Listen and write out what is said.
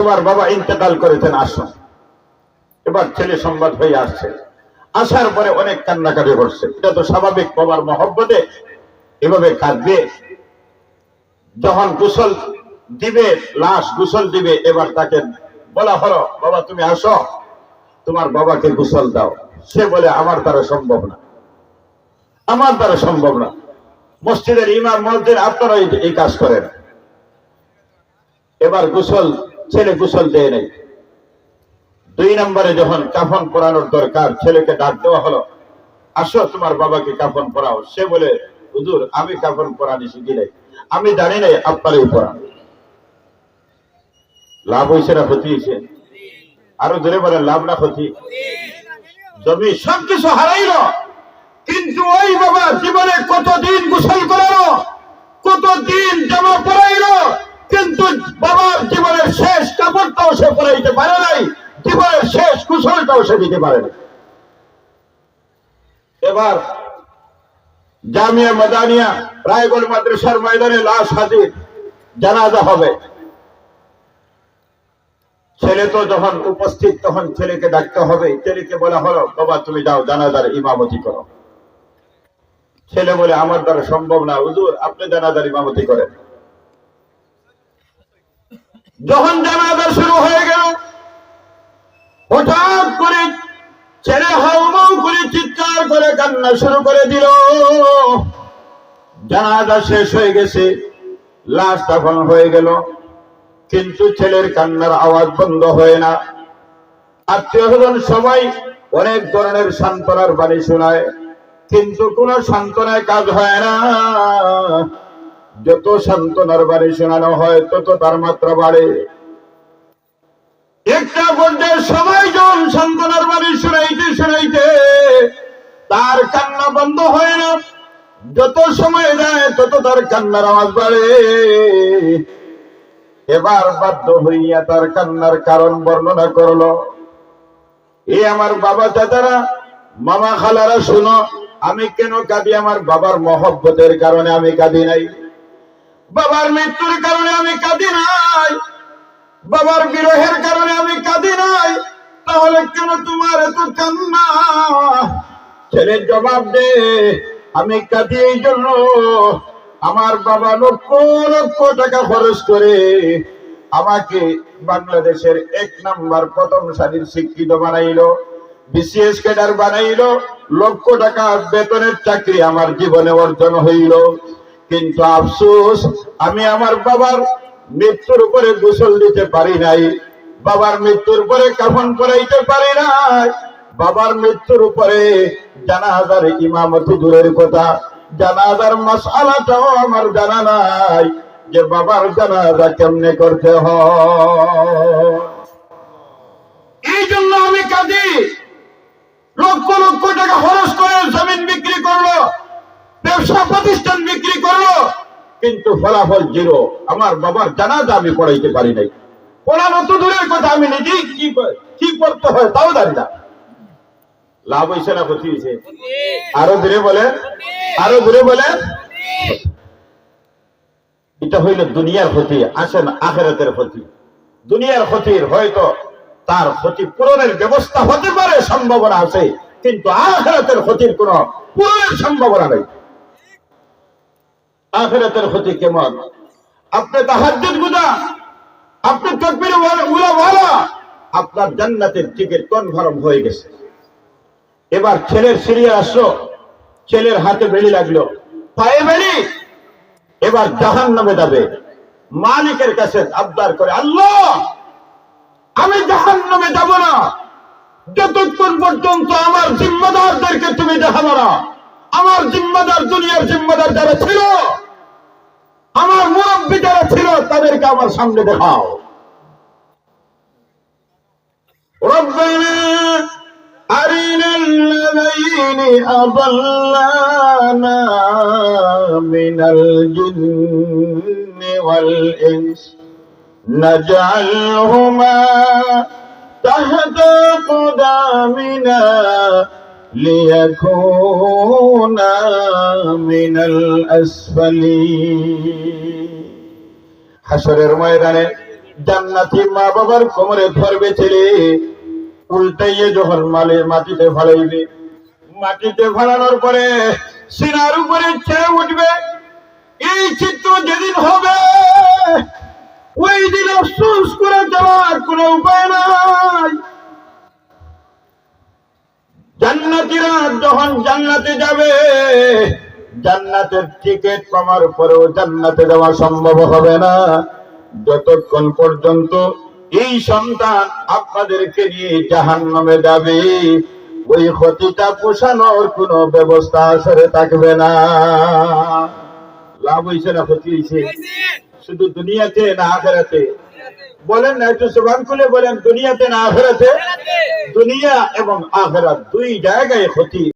তোমার বাবা ইন্তেকাল করেছেন, আসো। এবার ছেলে সংবাদ হয়ে আসছে। আসার পরে অনেক কান্নাকাটি করছে এটা তো স্বাভাবিক, বাবার মহব্বতে এভাবে কাঁদবে। যখন গোসল দিবে, লাশ গোসল দিবে, এবার তাকে বলা হলো, বাবা, তুমি আসো। তোমার বাবাকে গোসল দাও। সে বলে, আমার দ্বারা সম্ভব না। আমার দ্বারা সম্ভব না। মসজিদের ইমাম মসজিদ আপনারা এই- কাজ করেন। এবার গোসল ছেলে গোসল দেয় নাই। দুই নম্বরে যখন কাফন পরানোর দরকার, ছেলেকে ডাক দেওয়া হলো, আসো, তোমার বাবাকে কাফন পরাও। সে বলে, হুজুর, আমি কাফন পরানি শিখি নাই। আমি জানি নাই আপনারই পরান। লাভ হয়েছে না ক্ষতি হয়েছে আরও ধরে বলে লাভ না ক্ষতি? জমি সবকিছু হারাইল। কিন্তু ওই বাবা জীবনে কতদিন গোসল করালো? কুশলটাও সে দিতে পারে না। এবার জামিয়া মাদানিয়া রায়গঞ্জ মাদ্রাসার ময়দানে লাশ হাজির, জানাজা হবে। ছেলে তো যখন উপস্থিত, তখন ছেলেকে ডাকতে হবে। ছেলেকে বলা হলো, বাবা, তুমি যাও, জানাজার ইমামতি করো। ছেলে বলে, আমার দ্বারা সম্ভব না, হুজুর, আপনি জানাজার ইমামতি করেন। যখন জানাজা শুরু হয়ে গেল হঠাৎ করে ছেলে হাউমাউ করে চিৎকার করে কান্না শুরু করে দিল। জানাজা শেষ হয়ে গেছে। লাশ তখন হয়ে গেল। কিন্তু ছেলের কান্নার আওয়াজ বন্ধ হয় না। আত্মীয় স্বজন সবাই অনেক ধরনের সান্ত্বনার বাণী শোনায়। কিন্তু কোন সান্ত্বনায় কাজ হয় না। যত সান্ত্বনার বাণী শোনানো হয়, তত তার মাত্রা বাড়ে। একটা পর্যায়ে সবাই জন সান্ত্বনার বাণী তার কান্না বন্ধ হয় না। যত সময় যায়, তত তার কান্নার আওয়াজ বাড়ে। এবার বাধ্য হইয়া তার কান্নার কারণ বর্ণনা করল। এ আমার বাবা চাচারা, মামা খালারা, শুনো, আমি কেন কাঁদি? আমার বাবার মহব্বতের কারণে আমি কাঁদি নাই। বাবার মৃত্যুর কারণে আমি কাঁদি নাই। বাবার বিরহের কারণে আমি কাঁদি নাই। তাহলে কেন তোমার এত কান্না? ছেলে জবাব দে, আমি কাঁদি এই জন্য। আমার বাবা লক্ষ লক্ষ টাকা খরচ করে আমাকে বাংলাদেশের এক নাম্বার প্রথম সারির শিক্ষিত বানাইলো, বিসিএস ক্যাডার বানাইলো, লক্ষ টাকা বেতনের চাকরি আমার জীবনে অর্জন হইল। কিন্তু আফসোস, আমি আমার বাবার মৃত্যুর উপরে গোসল দিতে পারি নাই, বাবার মৃত্যুর পরে কাফন করাইতে পারি নাই। বাবার মৃত্যুর উপরে জানাজার ইমামতি দূরের কথা। জানাজার মশালাটাও আমার জানা নাই যে বাবার জানাজা কেমনে করতে হয়। এই জন্য আমি কাঁদি। লক্ষ লক্ষ টাকা খরচ করে জমিন বিক্রি করল, ব্যবসা প্রতিষ্ঠান বিক্রি করল, কিন্তু ফলাফল জিরো। আমার বাবার জানাজা আমি পড়াইতে পারি নাই। পড়ানো তো দূরের কথা, আমি নিজেই কি কি করতে হয় তাও জানি না। লাভ হয়েছে না ক্ষতি হয়েছে আরও দূরে বলে আরও দূরে বলে এটা হইল দুনিয়ার ক্ষতি, আসেন আখেরাতের ক্ষতি। দুনিয়ার ক্ষতির হয়তো তার ক্ষতি পূরণের ব্যবস্থা হতে পারে, সম্ভাবনা আছে, কিন্তু আখেরাতের ক্ষতির কোন পূরণের সম্ভাবনা নেই। আখেরাতের ক্ষতি কেমন? আপনি তাহাজ্জুদ গুজা, আপনি তকবির উলা ভালা আপনার জান্নাতের টিকিট কনফার্ম হয়ে গেছে। এবার ছেলের সিরিয়া আসলো। ছেলের হাতে বেড়ি লাগল। পায়ে বেড়ি? এবার জাহান নামে যাবে। মালিকের কাছে আবদার করে, আল্লাহ, আমি জাহান নামে যাব না। যতক্ষণ পর্যন্ত আমার জিম্মাদারদেরকে তুমি দেখাবো না, আমার জিম্মাদার দুনিয়ার জিম্মাদার যারা ছিল, আমার মুরব্বী যারা ছিল, তাদেরকে আমার সামনে দেখাও। আরিনা الذين أضلانا من الجن والإنس نجعلهما تحت قدامنا ليكونا من الأسفلين হাসরের ময়দানে জান্নাতি মা বাবার কোমরে ধরবে ছেলে উল্টাইয়ে যখন মালে মাটিতে ফালাইবে মাটিতে ফালানোর পরে সিনার উপরে ছেড়ে উঠবে। এই চিত্র যেদিন হবে, ওই দিন আফসোস করে যাওয়ার কোনো উপায় নাই। জান্নাতিরা যখন জান্নাতে যাবে, জান্নাতের টিকিট পাওয়ার পরেও জান্নাতে যাওয়া সম্ভব হবে না। যতক্ষণ পর্যন্ত এই সন্তান আপনাদেরকে নিয়ে জাহান নামে যাবে ওই ক্ষতিটা পোষানোর কোনো ব্যবস্থা আসলে থাকবে না। লাভ হয়েছে না ক্ষতি হয়েছে শুধু দুনিয়াতে না আখেরাতে? বলেন না একটু সুবান খুলে বলেন দুনিয়াতে না আখেরাতে? দুনিয়া এবং আখেরাত দুই জায়গায় ক্ষতি।